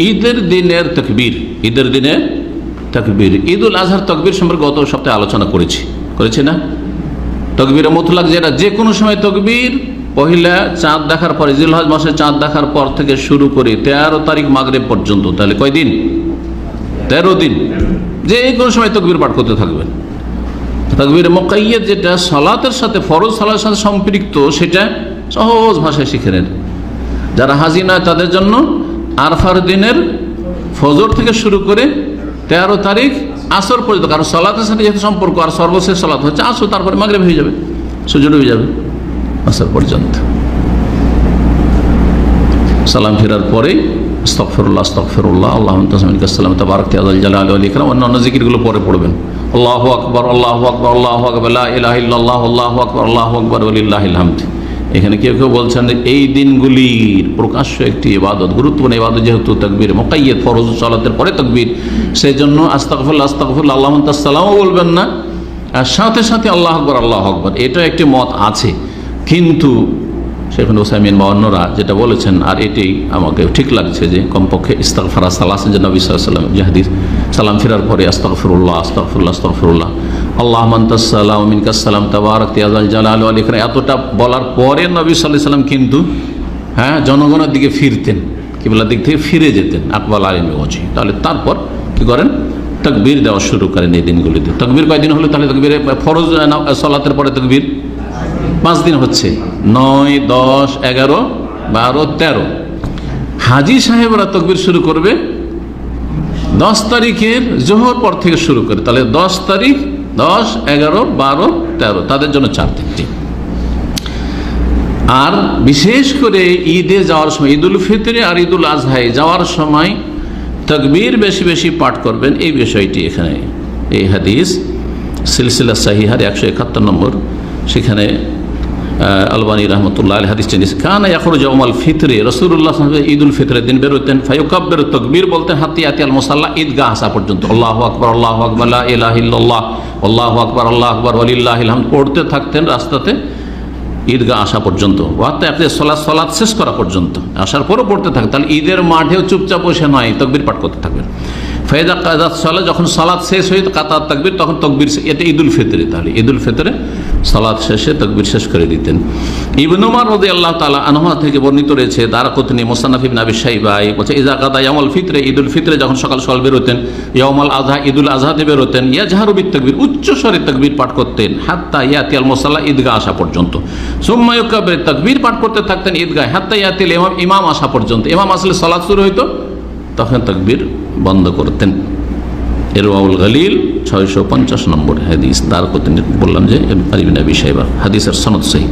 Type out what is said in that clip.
ঈদের দিনের তকবীর, ঈদের দিনে তকবীর। ঈদ উল আজহার তকবীর সম্পর্কে গত সপ্তাহে আলোচনা করেছি। করেছি না? তকবীর মতলাক যেটা যে কোনো সময় তকবীর, পহিলা চাঁদ দেখার পরে, জিলহজ মাসে চাঁদ দেখার পর থেকে শুরু করে তেরো তারিখ মাগরেব পর্যন্ত, তাহলে কয়দিন তেরো দিন। যে কোনো সময় তকবীর পাঠ করতে থাকবেন। তকবীর মোকাইয়ত যেটা, সালাতের সাথে, ফরজ সালাতের সাথে সম্পৃক্ত, সেটা সহজ ভাষায় শিখে নেন। যারা হাজি নয়, তাদের জন্য আরফার দিনের ফজর থেকে শুরু করে তেরো তারিখ আসর পর্যন্ত, কারণ সলাতের সাথে যেহেতু সম্পর্ক, আর সর্বশেষ সলাত হচ্ছে আসর, তারপরে মাগরে হয়ে যাবে সূর্য হয়ে যাবে আসর পর্যন্ত। সালাম ফেরার পরেই স্তকফরুল্লাহ স্তকফরুল্লাহ আল্লাহ তাসমিকাম তাবারক জালাল আলী ইকরাম, অন্যান্য জিকিরগুলো পরে পড়বেন। আল্লাহ আকবর আল্লাহ আকবর আল্লাহ আকবর ইলাহ ইল্লাল্লাহ, আল্লাহ আকবর আল্লাহ আকবর আলিল্লাহ হামদ। এখানে কেউ কেউ বলছেন এই দিনগুলির প্রকাশ্য একটি ইবাদত, গুরুত্বপূর্ণ ইবাদত যেহেতু তকবীর মোকাইয়ত ফরজ সালাতের পরে তকবীর। সেই জন্য আস্তাকফুল্লাহ আস্তাকফুল্লাহ আল্লাহ তাসালামও বলবেন না। আর সাথে সাথে আল্লাহ আকবর আল্লাহ আকবর, এটা একটি মত আছে। কিন্তু শেখুল ওসাইমিন বা অন্যরা যেটা বলেছেন, আর এটি আমাকে ঠিক লাগছে যে কমপক্ষে ইস্তাকফারা যে নবী সাল্লাম জাহাদিস সালাম ফেরার পরে আস্তফরুল্লাহ আস্তফরুল্লাহ আস্তফরুল্লাহ আল্লাহ মন্তাসাল্লাম মিনকাসাল্লাম আলী এখানে এতটা বলার পরে নবী সাল্লাহ সাল্লাম কিন্তু হ্যাঁ জনগণের দিকে ফিরতেন, কিবলার দিক থেকে ফিরে যেতেন। আকবাল আলী ওজি তাহলে তারপর কি করেন? তকবীর দেওয়া শুরু করেন এই দিনগুলিতে। তকবীর কয়দিন হলো? তাহলে তকবীর ফরজ সলাতের পরে তকবীর। পাঁচ দিন হচ্ছে। নয়, দশ, এগারো, বারো, তেরো। হাজি সাহেবরা তকবির শুরু করবে দশ তারিখের জোহর পর থেকে শুরু করে, তাহলে দশ তারিখ, দশ, এগারো, বারো, তেরো, তাদের জন্য চার দিনটি আর বিশেষ করে ঈদে যাওয়ার সময়, ঈদুল ফিতরে আর ঈদুল আজহায় যাওয়ার সময় তকবীর বেশি বেশি পাঠ করবেন, এই বিষয়টি এখানে, এই হাদিস, সিলসিলা সাহিহার একশো একাত্তর নম্বর, সেখানে আলবানী রহমতুল্লাহ আল হাদিস টেনিস কান ইয়াকুর জমাল ফিতরে রসুল্লাহ ঈদ উল ফিতরের দিন বেরোতেন ফাইকাব্বের তকবীর বলতেন হাতি হাতি আল মোসাল্লাহ ঈদগাহ আসা পর্যন্ত। আল্লাহ আকবর আল্লাহ আকবর ইলাহিল্লাহ আল্লাহ আকবর আল্লাহ আকবর আলিল্লাহ পড়তে থাকতেন রাস্তাতে ঈদগাহ আসা পর্যন্ত। ওয়াতে আপনি সলাৎ সলাৎ শেষ করা পর্যন্ত। আসার পরও পড়তে থাকেন তাহলে ঈদের মাঠেও চুপচাপ বসে নয়, তকবির পাঠ করতে থাকবেন। ফেজা কাজাত সলা, যখন সালাদ শেষ হয়ে কাতার তকবির, তখন তকবির এটা ঈদুল ফিতরে। তাহলে ঈদুল ফিতরে সালাদ শেষে তকবির শেষ করে দিতেন। ইবনুমার রদি আল্লাহ তালা আনহা থেকে বর্ণিত রয়েছে দারাকুতনি মোসানাফিব নাবি সাইবাই বলছে ইজা কাদা ইয়ামল ফিতরে, ঈদুল ফিতরে যখন সকাল সকাল বেরোতেন ইয়ামল আজহা ঈদুল আজহাতে বেরোতেন ইয়া জাহারুবির তকবির উচ্চ স্বরে তকবির পাঠ করতেন, হাত্তা ইয়াতিয়াল মোসাল্লা ঈদগাহ আসা পর্যন্ত। সুম্মায়ুকাবের তকবির পাঠ করতে থাকতেন ঈদগাহ, হাত্তা ইয়াতিল ইমাম ইমাম আসা পর্যন্ত। ইমাম আসলে সলাদ শুরু হইতো, তখন তকবির বন্ধ করতেন। এরওয়াউল গালিল ছয়শো পঞ্চাশ নম্বর হাদিস। তার বললাম যে আরিবিন বিষয় হাদিসের সনদ সহি।